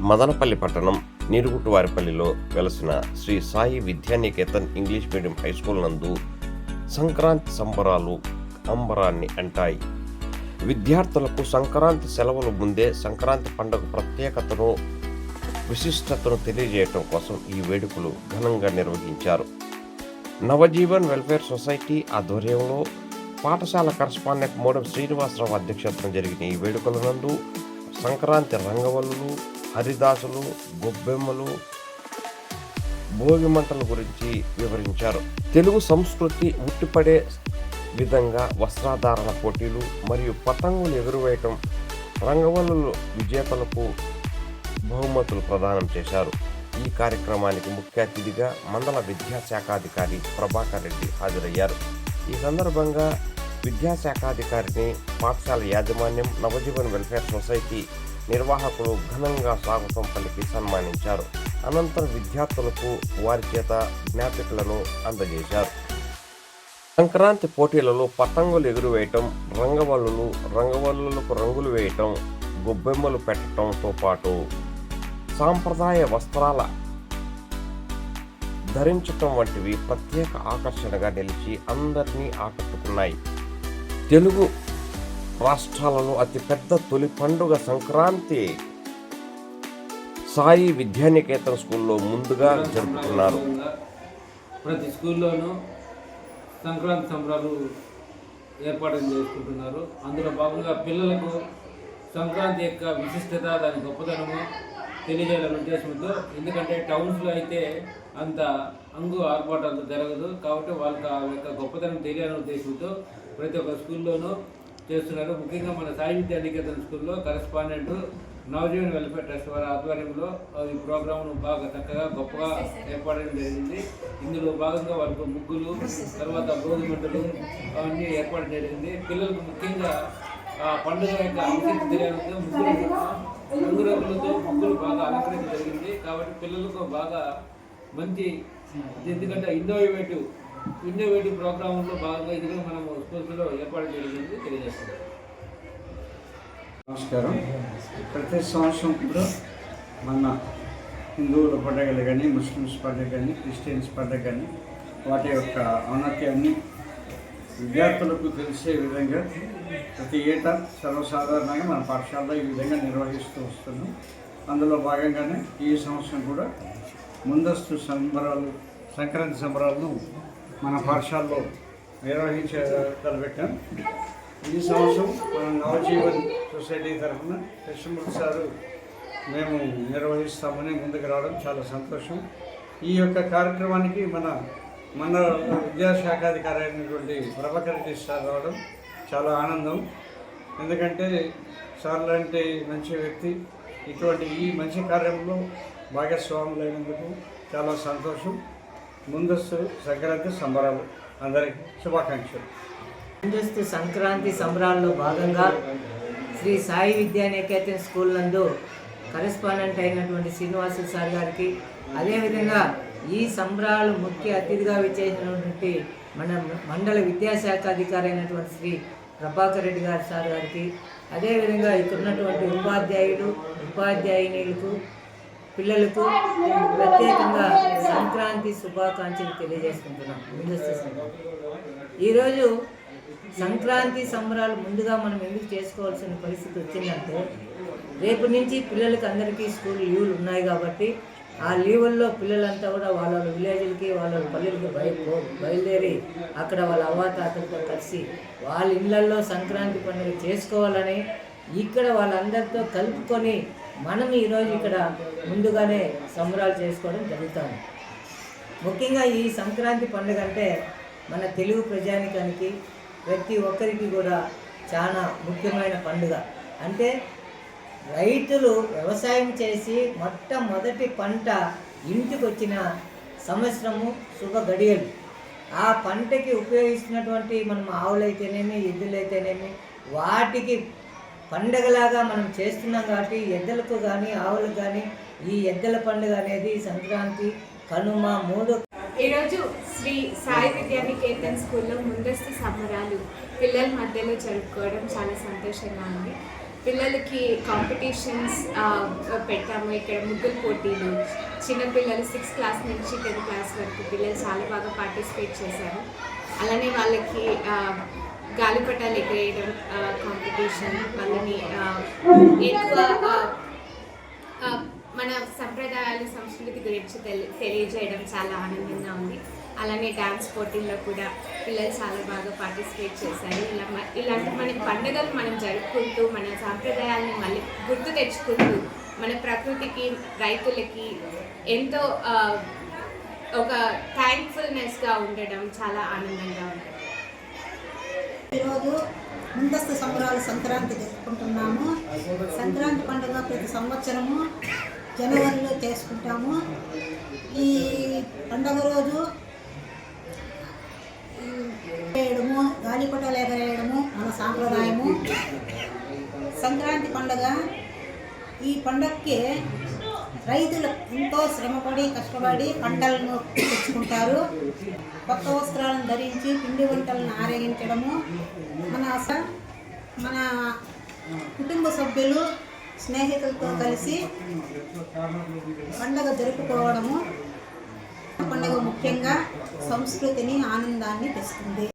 మదనపల్లి పట్టణం నీరుగుట్టువారిపల్లిలో వెలసిన Sri Sai Vidyaniketan English medium high school నందు సంక్రాంతి సంబరాలు అంబరాన్ని అంటాయి. విద్యార్థులకు సంక్రాంతి సెలవుల ముందే సంక్రాంతి పండుగ ప్రత్యేకతను విశిష్టతను తెలియజేయటం కోసం ఈ వేడుకలు ఘనంగా నిర్వహించారు. నవజీవన్ వెల్ఫేర్ సొసైటీ ఆధ్వర్యంలో పాఠశాల కరస్పాండెంట్ మోడం శ్రీనివాసరావు అధ్యక్షతన జరిగిన ఈ వేడుకల నందు సంక్రాంతి రంగవల్లులు హరిదాసులు గొబ్బెమ్మలు భోగి మంటల గురించి వివరించారు. తెలుగు సంస్కృతి ఉట్టిపడే విధంగా వస్త్రాధారణ పోటీలు మరియు పతంగులు ఎగురవేయటం రంగవల్లులు విజేతలకు బహుమతులు ప్రదానం చేశారు. ఈ కార్యక్రమానికి ముఖ్య అతిథిగా మండల విద్యాశాఖాధికారి ప్రభాకర్ రెడ్డి హాజరయ్యారు. ఈ సందర్భంగా విద్యాశాఖాధికారిని పాఠశాల యాజమాన్యం నవజీవన్ వెల్ఫేర్ సొసైటీ నిర్వాహకులు ఘనంగా స్వాగతం పలికి సన్మానించారు. అనంతరం విద్యార్థులకు వారి చేత జ్ఞాపికలను అందజేశారు. సంక్రాంతి పోటీలలో పతంగులు ఎగురువేయటం రంగవల్లులు రంగవల్లులకు రంగులు వేయటం గొబ్బెమ్మలు పెట్టడంతో పాటు సాంప్రదాయ వస్త్రాల ధరించటం వంటివి ప్రత్యేక ఆకర్షణగా నిలిచి అందరినీ ఆకట్టుకున్నాయి. తెలుగు రాష్ట్రాలలో అతిపెద్ద తొలి పండుగ సంక్రాంతి సాయి విద్యానికేతన్ స్కూల్లో ముందుగా జరుపుకున్నారు. ప్రతి స్కూల్లోనూ సంక్రాంతి సంబరాలు ఏర్పాటు చేసుకుంటున్నారు. అందులో భాగంగా పిల్లలకు సంక్రాంతి యొక్క విశిష్టత దాని గొప్పతనము తెలియజేయాలనే ఉద్దేశంతో ఎందుకంటే టౌన్స్లో అయితే అంత అంగు ఆర్భాటాలు జరగదు. కాబట్టి వాళ్ళకి ఆ యొక్క గొప్పతనం తెలియాలనే ఉద్దేశంతో ప్రతి ఒక్క స్కూల్లోనూ చేస్తున్నారు. ముఖ్యంగా మన సాయి విద్యా నికేతన్ స్కూల్లో కరెస్పాండెంట్ నవజీవన్ వెల్ఫేర్ ట్రస్ట్ వారి ఆధ్వర్యంలో ఈ ప్రోగ్రామ్ను బాగా చక్కగా గొప్పగా ఏర్పడడం జరిగింది. ఇందులో భాగంగా వాళ్ళకు ముగ్గులు తర్వాత గోధుమంటలు అవన్నీ ఏర్పాటు జరిగింది. పిల్లలకు ముఖ్యంగా ఆ పండుగ యొక్క అంకిత తెలియాలంటే ముగ్గులు రంగురంగులతో ముగ్గులు బాగా అలంకరించడం జరిగింది. కాబట్టి పిల్లలకు బాగా మంచి ఎందుకంటే ఇన్నోవేటివ్ ఇన్నోవేటివ్ ప్రోగ్రాంలో భాగంగా ఇది కూడా మనం స్కూల్స్లో ఏర్పాటు చేయడం తెలియజేస్తున్నాం. నమస్కారం. ప్రతి సంవత్సరం కూడా మన హిందువుల పండుగలు కానీ ముస్లిమ్స్ పండుగ కానీ క్రిస్టియన్స్ పండుగ కానీ వాటి యొక్క ఔన్నత్యాన్ని విద్యార్థులకు తెలిసే విధంగా ప్రతి ఏటా సర్వసాధారణంగా మన పాఠశాలలో ఈ విధంగా నిర్వహిస్తూ వస్తున్నాం. అందులో భాగంగానే ఈ సంవత్సరం కూడా ముందస్తు సంబరాలు సంక్రాంతి సంబరాలను మన పాఠశాలలో నిర్వహించే తలపెట్టాం. ఈ సంవత్సరం మన నవజీవన్ సొసైటీ తరఫున కృష్ణమూర్తి సారు మేము నిర్వహిస్తామని ముందుకు రావడం చాలా సంతోషం. ఈ యొక్క కార్యక్రమానికి మన మన విద్యాశాఖాధికారి అయినటువంటి ప్రభాకర్ రెడ్డి సార్ రావడం చాలా ఆనందం. ఎందుకంటే సార్ లాంటి మంచి వ్యక్తి. ఇటువంటి ఈ మంచి కార్యంలో భాగస్వాములైనందుకు చాలా సంతోషం. ముందస్తు సంక్రాంతి సంబరాలు. అందరికీ శుభాకాంక్షలు. ముందస్తు సంక్రాంతి సంబరాల్లో భాగంగా శ్రీ సాయి విద్యానికేతన్ స్కూల్ నందు కరెస్పాండెంట్ అయినటువంటి శ్రీనివాసు సార్ గారికి అదేవిధంగా ఈ సంబరాలు ముఖ్య అతిథిగా విచ్చేసినటువంటి మన మండల విద్యాశాఖ అధికారి అయినటువంటి శ్రీ ప్రభాకర్ రెడ్డి గారి సార్ గారికి అదేవిధంగా ఇక్కడ ఉన్నటువంటి ఉపాధ్యాయుడు ఉపాధ్యాయునిలకు పిల్లలకు ప్రత్యేకంగా సంక్రాంతి శుభాకాంక్షలు తెలియజేసుకుంటున్నాం. ముందస్తు ఈరోజు సంక్రాంతి సంబరాలు ముందుగా మనం ఎందుకు చేసుకోవాల్సిన పరిస్థితి వచ్చిందంటే రేపు నుంచి పిల్లలకి అందరికీ స్కూల్ లీవులు ఉన్నాయి కాబట్టి ఆ లీవుల్లో పిల్లలంతా కూడా వాళ్ళ విలేజ్లకి వాళ్ళ వాళ్ళ పల్లెలకి బయ బయలుదేరి అక్కడ వాళ్ళ అవ్వాతాతలతో కలిసి వాళ్ళ ఇళ్ళల్లో సంక్రాంతి పండుగ చేసుకోవాలని ఇక్కడ వాళ్ళందరితో కలుపుకొని మనం ఈరోజు ఇక్కడ ముందుగానే సంబరాలు చేసుకోవడం జరుగుతాము ముఖ్యంగా ఈ సంక్రాంతి పండుగ అంటే మన తెలుగు ప్రజానికానికి ప్రతి ఒక్కరికి కూడా చాలా ముఖ్యమైన పండుగ. అంటే రైతులు వ్యవసాయం చేసి మొట్టమొదటి పంట ఇంటికి వచ్చిన సంవత్సరము శుభ గడియలు. ఆ పంటకి ఉపయోగిస్తున్నటువంటి మనం ఆవులైతేనేమి ఎద్దులైతేనేమి వాటికి పండగలాగా మనం చేస్తున్నాం కాబట్టి ఎద్దలకు కానీ ఆవులకు కానీ ఈ ఎద్దల పండుగ అనేది సంక్రాంతి కనుమ మూడు. ఈరోజు శ్రీ సాయి విద్యానికేతన్ స్కూల్లో ముందస్తు సంబరాలు పిల్లల మధ్యలో జరుపుకోవడం చాలా సంతోషంగా ఉంది. పిల్లలకి కాంపిటీషన్స్ పెట్టాము. ఇక్కడ ముగ్గులు పోటీలు. చిన్నపిల్లలు సిక్స్త్ క్లాస్ నుంచి టెన్త్ క్లాస్ వరకు పిల్లలు చాలా బాగా పార్టిసిపేట్ చేశారు. అలానే వాళ్ళకి గాలిపటాలు ఎగరేయడం కాంపిటీషన్ వాళ్ళని ఎక్కువ మన సంప్రదాయాలు సంస్కృతి గురించి తెలి తెలియజేయడం చాలా ఆనందంగా ఉంది. అలానే డ్యాన్స్ పోటీల్లో కూడా పిల్లలు చాలా బాగా పార్టిసిపేట్ చేశారు. ఇలా ఇలాంటి మన పండుగలు మనం జరుపుకుంటూ మన సాంప్రదాయాలను మళ్ళీ గుర్తు తెచ్చుకుంటూ మన ప్రకృతికి రైతులకి ఎంతో ఒక థ్యాంక్ఫుల్నెస్గా ఉండడం చాలా ఆనందంగా ఉంది. ఈరోజు ముందస్తు సంబరాలు సంక్రాంతి జరుపుకుంటున్నాము సంక్రాంతి పండుగ ప్రతి సంవత్సరము జనవరిలో చేసుకుంటాము. ఈ పండుగ రోజు వేయడము గాలిపటాలు ఎగరేయడము మన సాంప్రదాయము. సంక్రాంతి పండుగ ఈ పండగకి రైతులు ఎంతో శ్రమపడి కష్టపడి పంటలను తెచ్చుకుంటారు. కొత్త వస్త్రాలను ధరించి పిండి వంటలను ఆరగించడము. మన అస- మన కుటుంబ సభ్యులు స్నేహితులతో కలిసి పండగ జరుపుకోవడము. పండగ ముఖ్యంగా సంస్కృతిని ఆనందాన్ని తెస్తుంది.